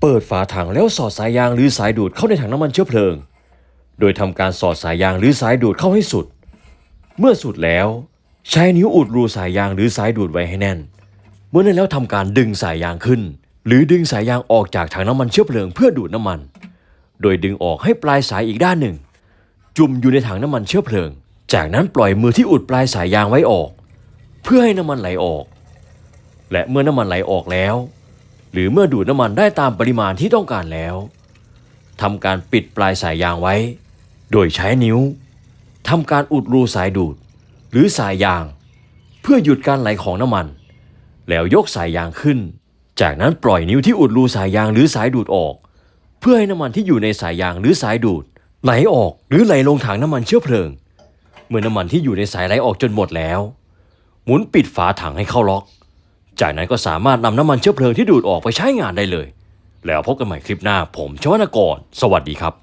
เปิดฝาถังแล้วสอดสายยางหรือสายดูดเข้าในถังน้ำมันเชื้อเพลิง โดยทำการสอดสายยางหรือสายดูดเข้าให้สุด เมื่อสุดแล้ว ใช้นิ้วอุดรูสายยางหรือสายดูดไว้ให้แน่น เมื่อนั้นแล้วทำการดึงสายยางขึ้น หรือดึงสายยางออกจากถังน้ำมันเชื้อเพลิงเพื่อดูดน้ำมัน โดยดึงออกให้ปลายสายอีกด้านหนึ่ง จุ่มอยู่ในถังน้ำมันเชื้อเพลิง จากนั้นปล่อยมือที่อุดปลายสายยางไว้ออก เพื่อให้น้ำมันไหลออก และเมื่อน้ำมันไหลออกแล้ว หรือเมื่อดูดน้ำมันได้ตามปริมาณที่ต้องการแล้วทำการปิดปลายสายยางไว้ โดยใช้นิ้วทำการอุดรูสายดูด หรือสายยาง เพื่อหยุดการไหลของน้ำมัน แล้วยกสายยางขึ้น จากนั้นปล่อยนิ้วที่อุดรูสายยางหรือสายดูดออก เพื่อให้น้ำมันที่อยู่ในสายยางหรือสายดูด ไหลออกหรือไหลลงถังน้ำมันเชื้อเพลิง เมื่อน้ำมันที่อยู่ในสายไหลออกจนหมดแล้ว หมุนปิดฝาถังให้เข้าล็อก จากนั้นก็สามารถนำน้ำมันเชื้อเพลิงที่ดูดออกไปใช้งานได้เลย แล้วพบกันใหม่คลิปหน้าผมชวนกร สวัสดีครับ